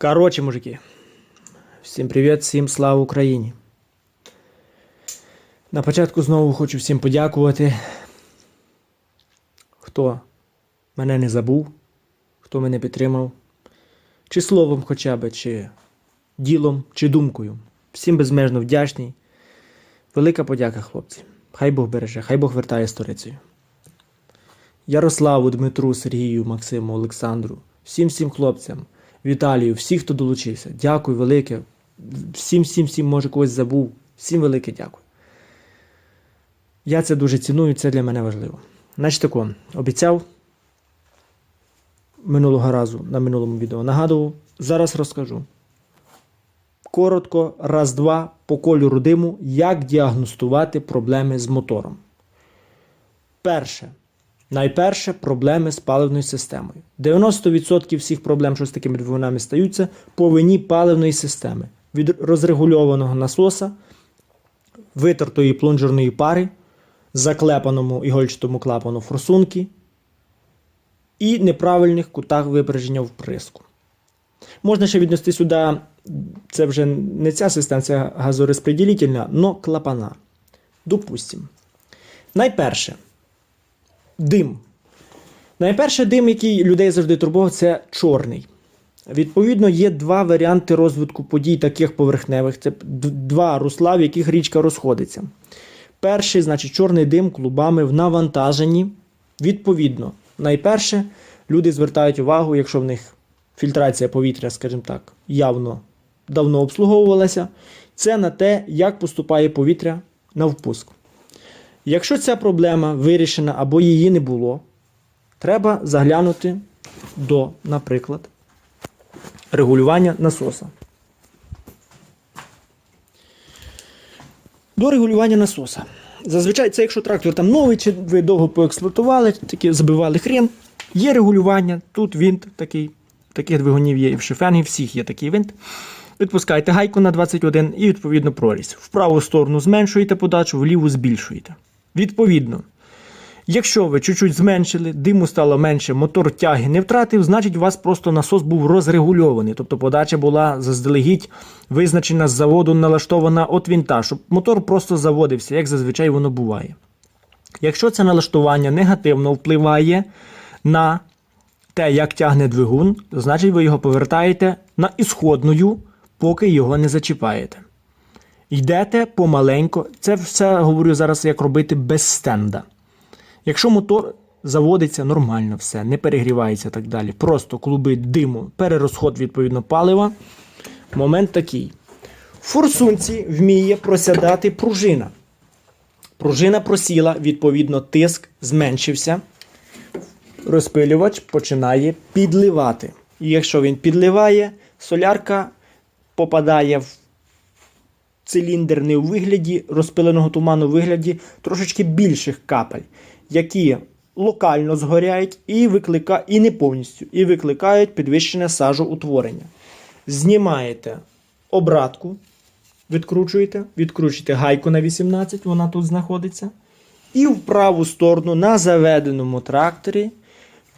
Короче, мужики, всім привіт, всім слава Україні. На початку знову хочу всім подякувати, хто мене не забув, хто мене підтримав, чи словом хоча б, чи ділом, чи думкою. Всім безмежно вдячний. Велика подяка, хлопці. Хай Бог береже, хай Бог вертає сторицею. Ярославу, Дмитру, Сергію, Максиму, Олександру, всім всім хлопцям, Віталію, всіх, хто долучився. Дякую велике. Всім, всім, всім, може, когось забув. Всім велике дякую. Я це дуже ціную, це для мене важливо. Значить тако, обіцяв минулого разу на минулому відео нагадував. Зараз розкажу. Коротко, раз-два по кольору диму, як діагностувати проблеми з мотором. Перше. Найперше проблеми з паливною системою. 90% всіх проблем, що з такими двигунами стаються, по вині паливної системи. Від розрегульованого насоса, витертої плунжерної пари, заклепаному ігольчатому клапану форсунки і неправильних кутах випряження вприску. Можна ще віднести сюди, це вже не ця система, це газорозпреділительна, но клапана. Допустим. Найперше. Дим. Найперше дим, який людей завжди турбував, це чорний. Відповідно, є два варіанти розвитку подій таких поверхневих. Це два русла, в яких річка розходиться. Перший, значить, чорний дим клубами в навантаженні. Відповідно, найперше люди звертають увагу, якщо в них фільтрація повітря, скажімо так, явно давно обслуговувалася, це на те, як поступає повітря на впуск. Якщо ця проблема вирішена або її не було, треба заглянути до, наприклад, регулювання насоса. До регулювання насоса. Зазвичай, це якщо трактор там новий, чи ви довго поексплуатували, такі забивали хрен. Є регулювання, тут винт такий, таких двигунів є і в шифені, всіх є такий винт. Відпускаєте гайку на 21 і відповідно прорізь. В праву сторону зменшуєте подачу, в ліву збільшуєте. Відповідно, якщо ви чуть-чуть зменшили, диму стало менше, мотор тяги не втратив, значить у вас просто насос був розрегульований. Тобто подача була заздалегідь визначена з заводу, налаштована от вінта, щоб мотор просто заводився, як зазвичай воно буває. Якщо це налаштування негативно впливає на те, як тягне двигун, значить ви його повертаєте на ісходною, поки його не зачіпаєте. Йдете помаленько. Це все говорю зараз, як робити без стенда. Якщо мотор заводиться нормально, все, не перегрівається так далі. Просто клуби диму, перерозход відповідно палива. Момент такий. В форсунці вміє просядати пружина. Пружина просіла, відповідно, тиск зменшився. Розпилювач починає підливати. І якщо він підливає, солярка попадає в циліндр не у вигляді розпиленого туману, у вигляді трошечки більших капель, які локально згоряють і виклика... і не повністю, і викликають підвищене сажоутворення. Знімаєте обратку, відкручуєте, відкручуєте гайку на 18, вона тут знаходиться. І в праву сторону на заведеному тракторі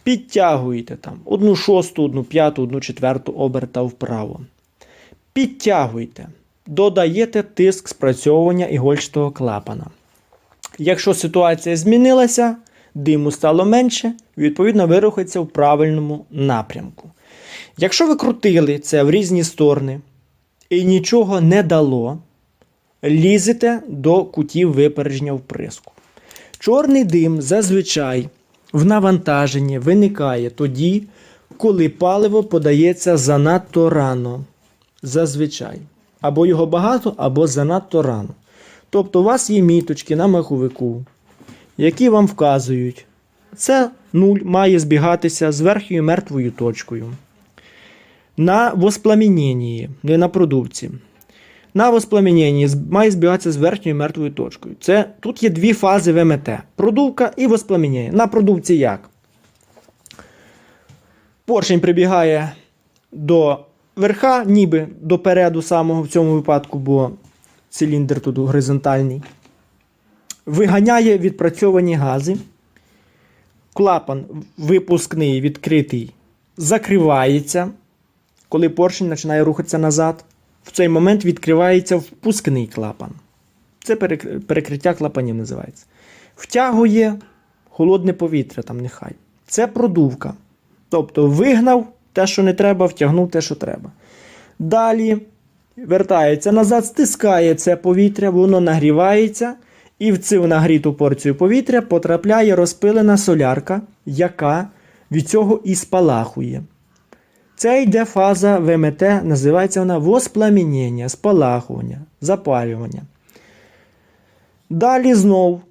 підтягуєте там одну шосту, одну п'яту, одну четверту оберта вправо. Підтягуйте, додаєте тиск спрацьовування ігольчатого клапана. Якщо ситуація змінилася, диму стало менше, відповідно, ви рухаєтеся в правильному напрямку. Якщо ви крутили це в різні сторони і нічого не дало, лізете до кутів випередження вприску. Чорний дим зазвичай в навантаженні виникає тоді, коли паливо подається занадто рано. Зазвичай. Або його багато, або занадто рано. Тобто у вас є міточки на маховику, які вам вказують, це нуль має збігатися з верхньою мертвою точкою. На воспламіненні, не на продукції. На воспламіненні має збігатися з верхньою мертвою точкою. Це, тут є дві фази ВМТ: продувка і воспламінення. На продувці як? Поршень прибігає до верха, ніби до переду самого в цьому випадку, бо циліндр тут горизонтальний. Виганяє відпрацьовані гази. Клапан випускний відкритий закривається. коли поршень починає рухатися назад, в цей момент відкривається впускний клапан. Це перекриття клапанів називається. Втягує холодне повітря, там нехай. Це продувка. Тобто вигнав те, що не треба, втягнув те, що треба. Далі вертається назад, стискає це повітря, воно нагрівається, і в цю нагріту порцію повітря потрапляє розпилена солярка, яка від цього і спалахує. Це йде фаза ВМТ, називається вона воспламеніння, спалахування, запалювання. Далі знов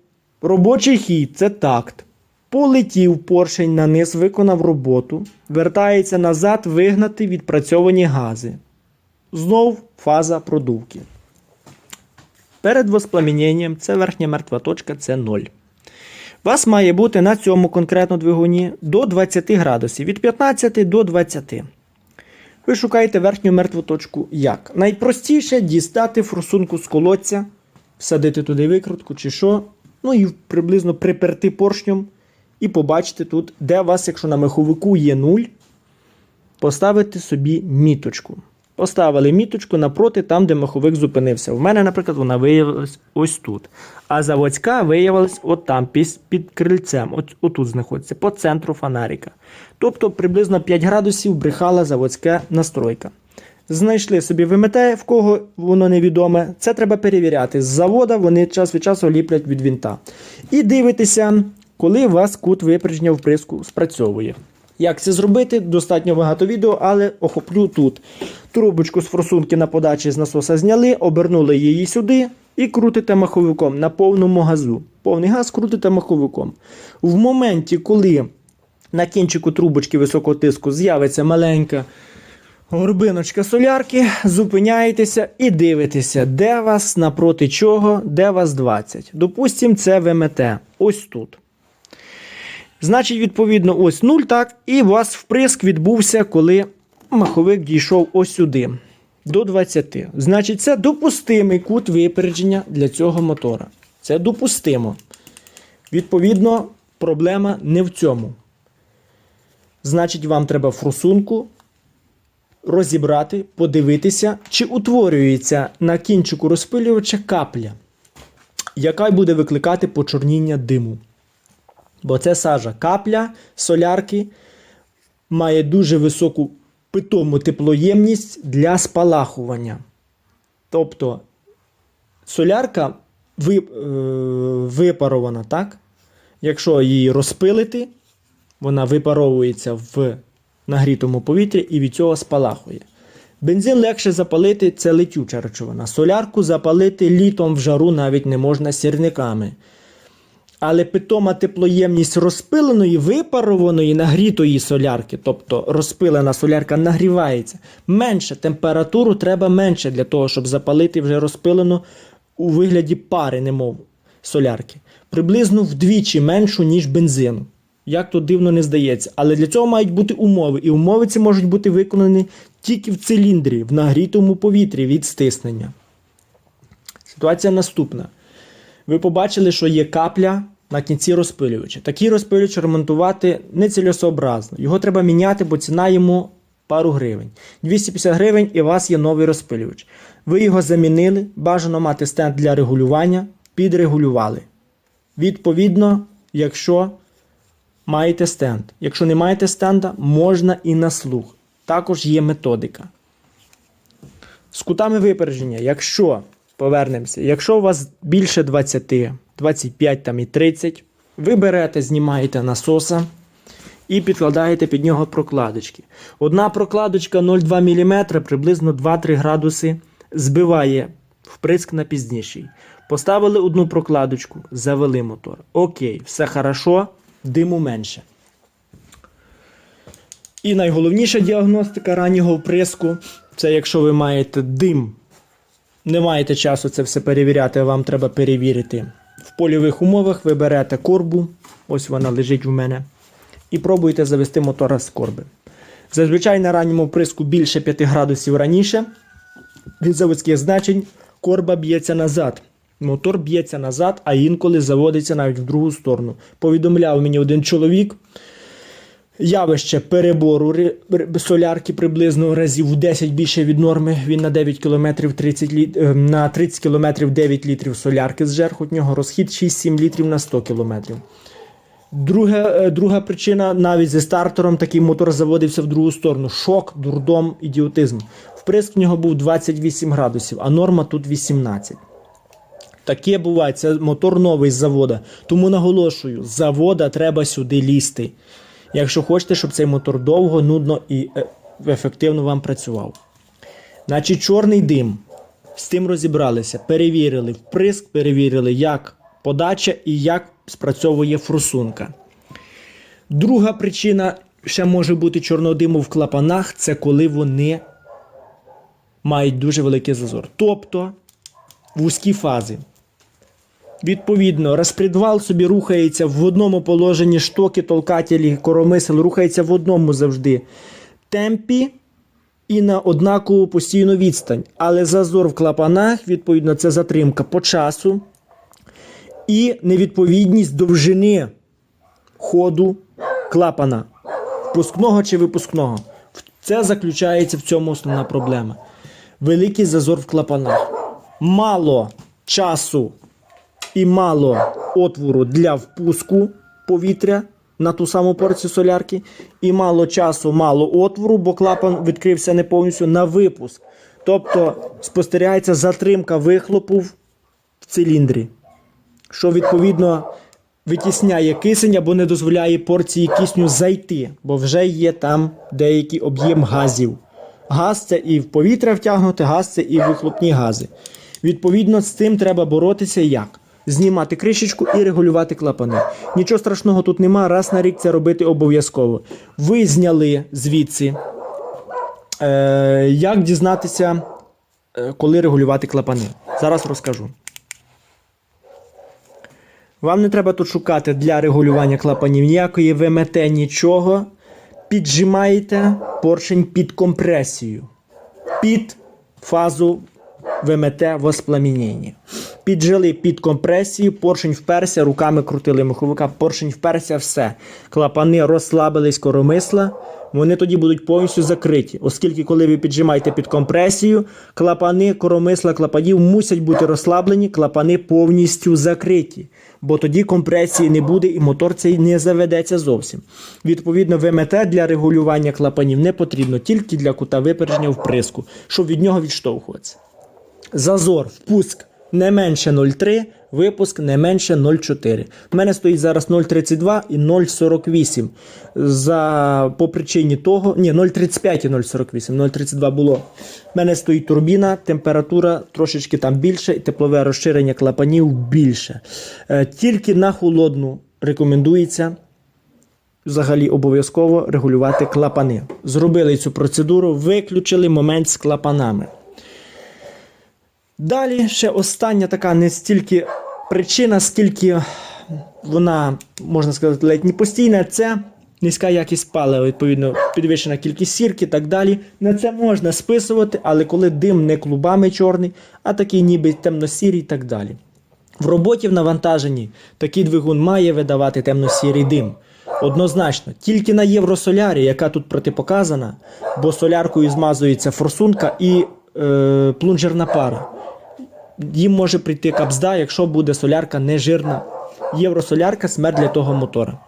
робочий хід це такт. Полетів поршень на низ, виконав роботу, вертається назад, вигнати відпрацьовані гази. Знов фаза продувки. Перед воспламенінням це верхня мертва точка, це 0. Вас має бути на цьому конкретно двигуні до 20 градусів, від 15 до 20. Ви шукаєте верхню мертву точку як? Найпростіше дістати форсунку з колодця, всадити туди викрутку чи що, ну і приблизно приперти поршнем і побачити тут, де у вас, якщо на меховику є 0, поставити собі міточку. Поставили міточку напроти там, де маховик зупинився. У мене, наприклад, вона виявилась ось тут. А заводська виявилась от там, під, крильцем. От, отут знаходиться, по центру фонарика. Тобто приблизно 5 градусів брехала заводська настройка. Знайшли собі ВМТ, в кого воно невідоме. Це треба перевіряти. З завода вони час від часу ліплять від вінта. І дивитися, коли у вас кут випряження вприску спрацьовує. Як це зробити? Достатньо багато відео, але охоплю тут. Трубочку з форсунки на подачі з насоса зняли, обернули її сюди і крутите маховиком на повному газу. Повний газ крутите маховиком. В моменті, коли на кінчику трубочки високого тиску з'явиться маленька горбиночка солярки, зупиняєтеся і дивитеся, де вас напроти чого, де вас 20. Допустимо, це ВМТ. Ось тут. Значить, відповідно, ось 0, так, і у вас вприск відбувся, коли маховик дійшов ось сюди. До 20. Значить, це допустимий кут випередження для цього мотора. Це допустимо. Відповідно, проблема не в цьому. Значить, вам треба форсунку розібрати, подивитися, чи утворюється на кінчику розпилювача капля, яка буде викликати почорніння диму. Бо це сажа капля солярки має дуже високу питому теплоємність для спалахування. Тобто солярка е, випарована, так? Якщо її розпилити, вона випаровується в нагрітому повітрі і від цього спалахує. Бензин легше запалити це летюча речовина. Солярку запалити літом в жару навіть не можна сірниками. Але питома теплоємність розпиленої, випарованої, нагрітої солярки, тобто розпилена солярка нагрівається. Менше температуру треба менше для того, щоб запалити вже розпилену у вигляді пари, немов солярки. Приблизно вдвічі меншу, ніж бензину. Як то дивно не здається. Але для цього мають бути умови. І умови ці можуть бути виконані тільки в циліндрі, в нагрітому повітрі від стиснення. Ситуація наступна. Ви побачили, що є капля на кінці розпилювача. Такий розпилювач ремонтувати нецілесообразно. Його треба міняти, бо ціна йому пару гривень. 250 гривень і у вас є новий розпилювач. Ви його замінили, бажано мати стенд для регулювання, підрегулювали. Відповідно, якщо маєте стенд. Якщо не маєте стенда, можна і на слух. Також є методика. З кутами випередження, якщо повернемося, якщо у вас більше 20, 25 там і 30, ви берете, знімаєте насоса і підкладаєте під нього прокладочки. Одна прокладочка 0,2 мм, приблизно 2-3 градуси, збиває вприск на пізніший. Поставили одну прокладочку, завели мотор. Окей, все хорошо, диму менше. І найголовніша діагностика раннього вприску це якщо ви маєте дим, не маєте часу це все перевіряти, вам треба перевірити. В польових умовах ви берете корбу, ось вона лежить у мене, і пробуєте завести мотора з корби. Зазвичай на ранньому вприску більше 5 градусів раніше від заводських значень корба б'ється назад. Мотор б'ється назад, а інколи заводиться навіть в другу сторону. Повідомляв мені один чоловік. Явище перебору солярки приблизно разів в 10 більше від норми. Він на 9 км 30 літ... на 30 км 9 літрів солярки в нього розхід 6-7 літрів на 100 км. Друга, друга причина навіть зі стартером такий мотор заводився в другу сторону. Шок, дурдом, ідіотизм. Вприск в нього був 28 градусів, а норма тут 18. Таке буває, це мотор новий з завода. Тому наголошую, з завода треба сюди лізти. Якщо хочете, щоб цей мотор довго, нудно і е, ефективно вам працював. Значить, чорний дим. З тим розібралися, перевірили вприск, перевірили, як подача і як спрацьовує форсунка. Друга причина ще може бути чорного диму в клапанах це коли вони мають дуже великий зазор. Тобто вузькі фази. Відповідно, розпредвал собі рухається в одному положенні штоки, толкателі, коромисел рухається в одному завжди темпі і на однакову постійну відстань. Але зазор в клапанах, відповідно, це затримка по часу і невідповідність довжини ходу клапана, впускного чи випускного. Це заключається в цьому основна проблема. Великий зазор в клапанах. Мало часу і мало отвору для впуску повітря на ту саму порцію солярки, і мало часу, мало отвору, бо клапан відкрився не повністю на випуск. Тобто спостерігається затримка вихлопу в циліндрі, що відповідно витісняє кисень або не дозволяє порції кисню зайти, бо вже є там деякий об'єм газів. Газ це і в повітря втягнути, газ це і вихлопні гази. Відповідно, з цим треба боротися як? Знімати кришечку і регулювати клапани. Нічого страшного тут нема, раз на рік це робити обов'язково. Ви зняли звідси. Е, як дізнатися, е, коли регулювати клапани? Зараз розкажу. Вам не треба тут шукати для регулювання клапанів ніякої ВМТ, нічого. Піджимаєте поршень під компресію, під фазу ВМТ воспламінення. Піджили під компресію, поршень вперся, руками крутили маховика, поршень вперся, все. Клапани розслабились коромисла, вони тоді будуть повністю закриті. Оскільки, коли ви піджимаєте під компресію, клапани, коромисла клапанів мусять бути розслаблені, клапани повністю закриті. Бо тоді компресії не буде і мотор цей не заведеться зовсім. Відповідно, ВМТ для регулювання клапанів не потрібно тільки для кута випередження вприску, щоб від нього відштовхуватися. Зазор, впуск не менше 0,3, випуск не менше 0,4. У мене стоїть зараз 0,32 і 0,48. За, по причині того, ні, 0,35 і 0,48, 0,32 було. У мене стоїть турбіна, температура трошечки там більше, і теплове розширення клапанів більше. Е, тільки на холодну рекомендується взагалі обов'язково регулювати клапани. Зробили цю процедуру, виключили момент з клапанами. Далі ще остання така не стільки причина, скільки вона, можна сказати, ледь не постійна, це низька якість палива, відповідно, підвищена кількість сірки і так далі. На це можна списувати, але коли дим не клубами чорний, а такий ніби темно-сірий і так далі. В роботі в навантаженні такий двигун має видавати темно-сірий дим. Однозначно, тільки на Євросолярі, яка тут протипоказана, бо соляркою змазується форсунка і е, плунжерна пара. Їм може прийти капзда, якщо буде солярка нежирна. Євросолярка смерть для того мотора.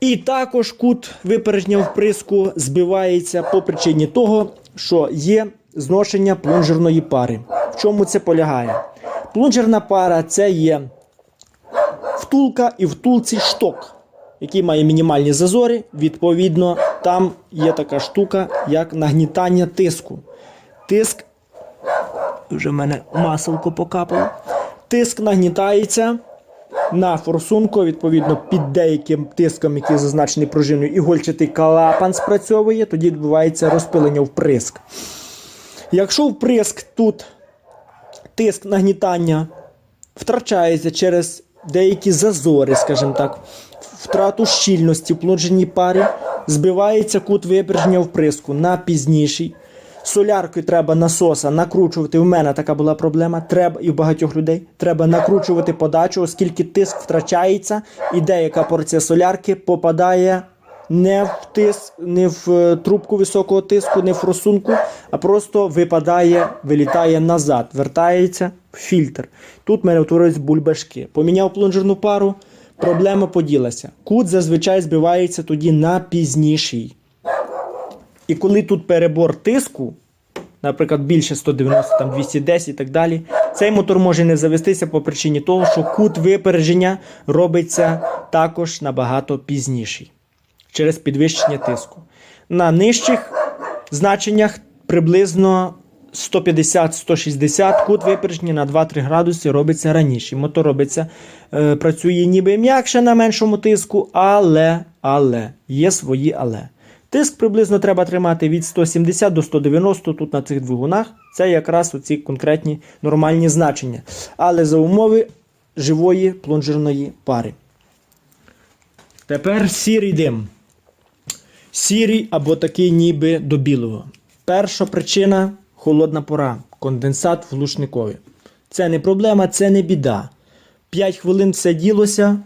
І також кут випередження вприску збивається по причині того, що є зношення плунжерної пари. В чому це полягає? Плунжерна пара це є втулка і втулці шток, який має мінімальні зазори. Відповідно, там є така штука, як нагнітання тиску. Тиск, вже в мене маселко покапало. Тиск нагнітається на форсунку, відповідно, під деяким тиском, який зазначений пружиною, ігольчатий клапан спрацьовує, тоді відбувається розпилення вприск. Якщо вприск тут тиск нагнітання втрачається через деякі зазори, скажімо так, втрату щільності в плодженій парі, збивається кут випередження вприску на пізніший. Соляркою треба насоса накручувати. У мене така була проблема. Треба і в багатьох людей треба накручувати подачу, оскільки тиск втрачається, і деяка порція солярки попадає не в тиск, не в е, трубку високого тиску, не в форсунку, а просто випадає, вилітає назад, вертається в фільтр. Тут в мене утворюються бульбашки. Поміняв плунжерну пару, проблема поділася. Кут зазвичай збивається тоді на пізніший. І коли тут перебор тиску, наприклад, більше 190, там 210 і так далі, цей мотор може не завестися по причині того, що кут випередження робиться також набагато пізніший через підвищення тиску. На нижчих значеннях приблизно 150-160 кут випередження на 2-3 градуси робиться раніше. Мотор робиться, е, працює ніби м'якше на меншому тиску, але, але є свої але. Тиск приблизно треба тримати від 170 до 190 тут на цих двигунах. Це якраз оці конкретні нормальні значення. Але за умови живої плунжерної пари. Тепер сірий дим. Сірий або такий ніби до білого. Перша причина холодна пора. Конденсат влушниковий. Це не проблема, це не біда. 5 хвилин все ділося.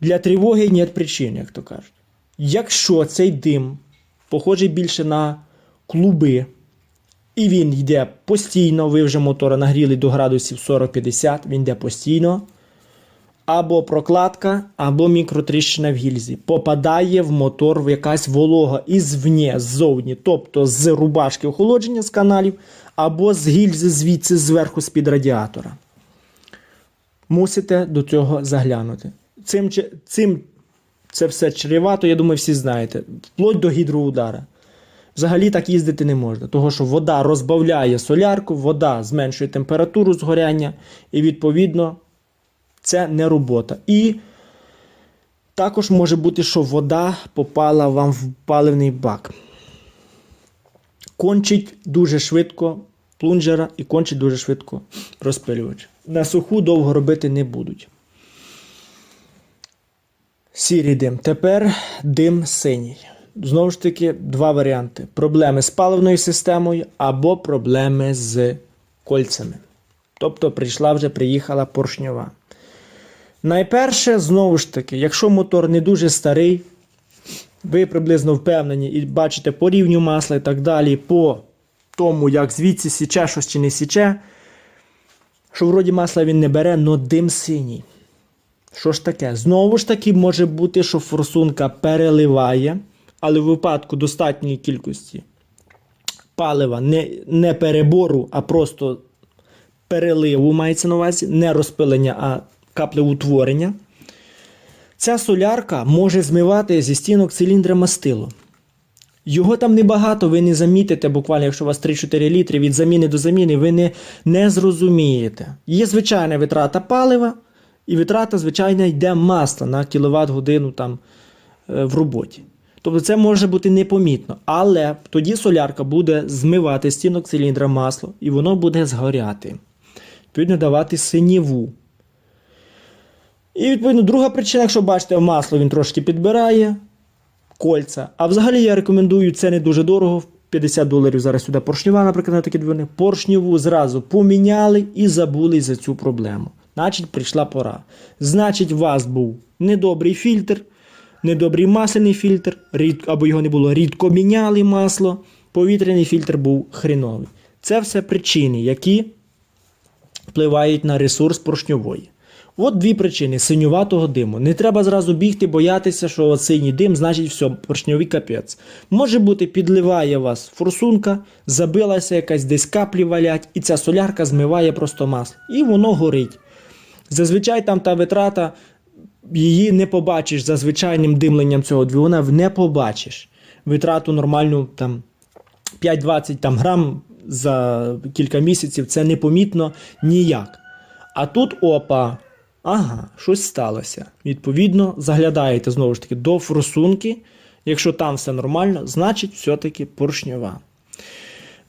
Для тривоги нет причин, як то кажуть. Якщо цей дим похожий більше на клуби, і він йде постійно, ви вже мотора нагріли до градусів 40-50, він йде постійно. Або прокладка, або мікротріщина в гільзі. Попадає в мотор в якась волога ізвні, ззовні, тобто з рубашки охолодження з каналів, або з гільзи звідси зверху з-під радіатора. Мусите до цього заглянути. Цим, цим це все чревато, я думаю, всі знаєте. Вплоть до гідроудара. Взагалі так їздити не можна, тому що вода розбавляє солярку, вода зменшує температуру згоряння, і відповідно це не робота. І також може бути, що вода попала вам в паливний бак. Кончить дуже швидко плунжера і кончить дуже швидко розпилювач. На суху довго робити не будуть. Сірий дим. Тепер дим синій. Знову ж таки, два варіанти: проблеми з паливною системою або проблеми з кольцями. Тобто прийшла вже приїхала поршньова. Найперше, знову ж таки, якщо мотор не дуже старий, ви приблизно впевнені і бачите по рівню масла і так далі, по тому, як звідси січе щось чи не січе, що вроді масла він не бере, но дим синій. Що ж таке? Знову ж таки, може бути, що форсунка переливає, але в випадку достатньої кількості палива не, не перебору, а просто переливу мається на увазі, не розпилення, а каплеутворення. Ця солярка може змивати зі стінок циліндра мастило. Його там небагато, ви не замітите, буквально, якщо у вас 3-4 літри від заміни до заміни, ви не, не зрозумієте. Є звичайна витрата палива, і витрата, звичайно, йде масла на кіловат годину там, е, в роботі. Тобто це може бути непомітно. Але тоді солярка буде змивати стінок циліндра масло, і воно буде згоряти. Відповідно, давати синіву. І, відповідно, друга причина, якщо бачите, масло він трошки підбирає кольця. А взагалі я рекомендую це не дуже дорого. 50 доларів зараз сюди поршнева, наприклад, на такі двигуни. Поршневу зразу поміняли і забули за цю проблему. Значить, прийшла пора. Значить, у вас був недобрий фільтр, недобрий масляний фільтр, рід, або його не було, рідко міняли масло, повітряний фільтр був хреновий. Це все причини, які впливають на ресурс поршньової. От дві причини синюватого диму. Не треба зразу бігти, боятися, що синій дим, значить, все, поршньовий капець. Може бути, підливає вас форсунка, забилася якась десь каплі валять, і ця солярка змиває просто масло. І воно горить. Зазвичай там та витрата, її не побачиш за звичайним димленням цього двигуна, не побачиш. Витрату нормальну там 5-20 там, грам за кілька місяців це непомітно ніяк. А тут опа. Ага, щось сталося. Відповідно, заглядаєте знову ж таки до форсунки. Якщо там все нормально, значить все-таки поршньова.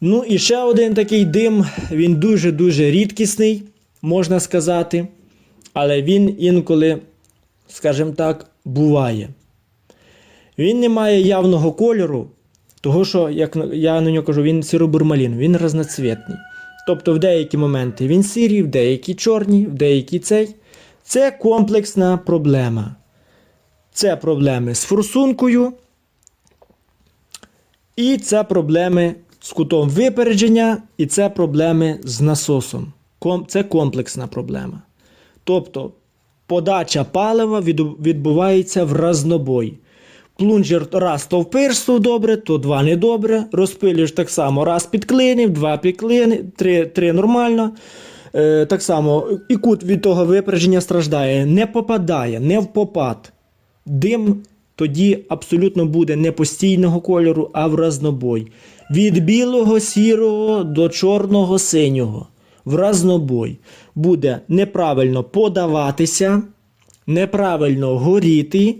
Ну і ще один такий дим, він дуже-дуже рідкісний, можна сказати. Але він інколи, скажімо так, буває. Він не має явного кольору, того що, як я на нього кажу, він сіробурмалін, він разноцвітний. Тобто в деякі моменти він сірий, в деякі чорні, в деякі цей. Це комплексна проблема. Це проблеми з форсункою. І це проблеми з кутом випередження, і це проблеми з насосом. Це комплексна проблема. Тобто подача палива відбувається в разнобой. Плунжер раз то впирстав добре, то два недобре. Розпилюєш так само, раз підклинив, два підклинив, три, три нормально. Е, так само і кут від того випередження страждає, не попадає, не в попад. Дим тоді абсолютно буде не постійного кольору, а в разнобой. Від білого сірого до чорного синього. В разнобой буде неправильно подаватися, неправильно горіти,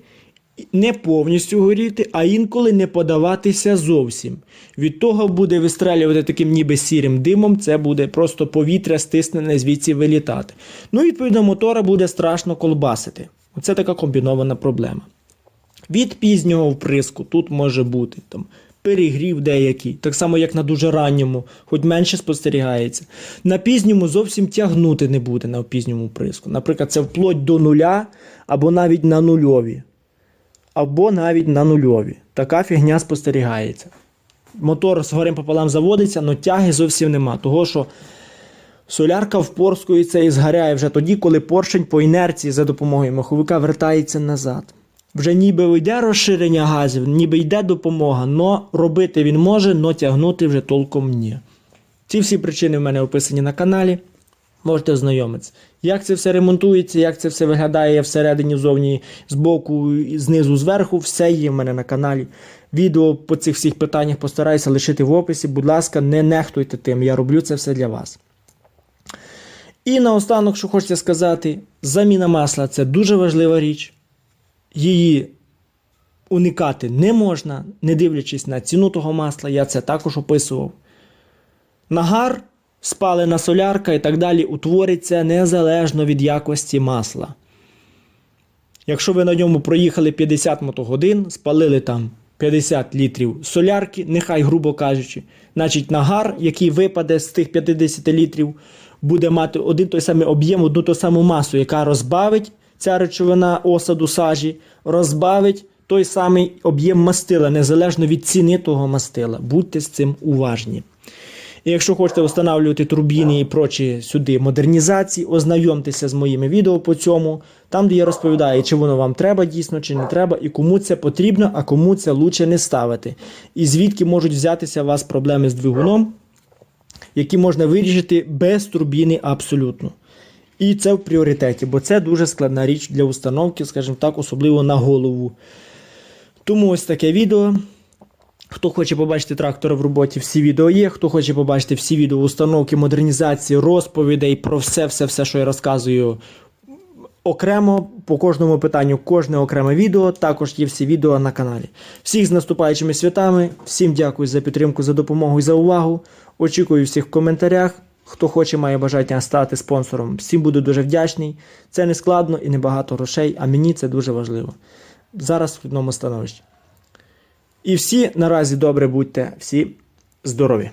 не повністю горіти, а інколи не подаватися зовсім. Від того буде вистрелювати таким ніби сірим димом, це буде просто повітря стиснене звідси вилітати. Ну, відповідно, мотора буде страшно колбасити. Оце така комбінована проблема. Від пізнього вприску тут може бути там, перегрів деякий, так само як на дуже ранньому, хоч менше спостерігається. На пізньому зовсім тягнути не буде на пізньому вприску. Наприклад, це вплоть до нуля або навіть на нульові. Або навіть на нульові. Така фігня спостерігається. Мотор з горем пополам заводиться, але тяги зовсім нема. Того, що солярка впорскується і згоряє вже тоді, коли поршень по інерції за допомогою маховика вертається назад. Вже ніби йде розширення газів, ніби йде допомога, але робити він може, але тягнути вже толком ні. Ці всі причини в мене описані на каналі. Можете ознайомитися. Як це все ремонтується, як це все виглядає всередині, зовні, збоку, знизу, зверху, все є в мене на каналі. Відео по цих всіх питаннях постараюся лишити в описі. Будь ласка, не нехтуйте тим. Я роблю це все для вас. І наостанок, що хочеться сказати, заміна масла це дуже важлива річ. Її уникати не можна, не дивлячись на ціну того масла, я це також описував. Нагар, спалена солярка і так далі утвориться незалежно від якості масла. Якщо ви на ньому проїхали 50 мотогодин, спалили там 50 літрів солярки, нехай, грубо кажучи, значить нагар, який випаде з тих 50 літрів, буде мати один той самий об'єм, одну ту саму масу, яка розбавить ця речовина осаду сажі, розбавить той самий об'єм мастила, незалежно від ціни того мастила. Будьте з цим уважні. І якщо хочете встановлювати турбіни і прочі сюди модернізації, ознайомтеся з моїми відео по цьому, там, де я розповідаю, чи воно вам треба дійсно, чи не треба, і кому це потрібно, а кому це лучше не ставити. І звідки можуть взятися у вас проблеми з двигуном, які можна вирішити без турбіни абсолютно. І це в пріоритеті, бо це дуже складна річ для установки, скажімо так, особливо на голову. Тому ось таке відео. Хто хоче побачити трактора в роботі, всі відео є. Хто хоче побачити всі відео установки, модернізації, розповідей про все, все, все, що я розказую окремо по кожному питанню, кожне окреме відео. Також є всі відео на каналі. Всіх з наступаючими святами. Всім дякую за підтримку, за допомогу і за увагу. Очікую всіх в коментарях. Хто хоче, має бажання стати спонсором, всім буду дуже вдячний. Це не складно і небагато грошей, а мені це дуже важливо. Зараз в одному становищі. І всі наразі добре будьте, всі здорові.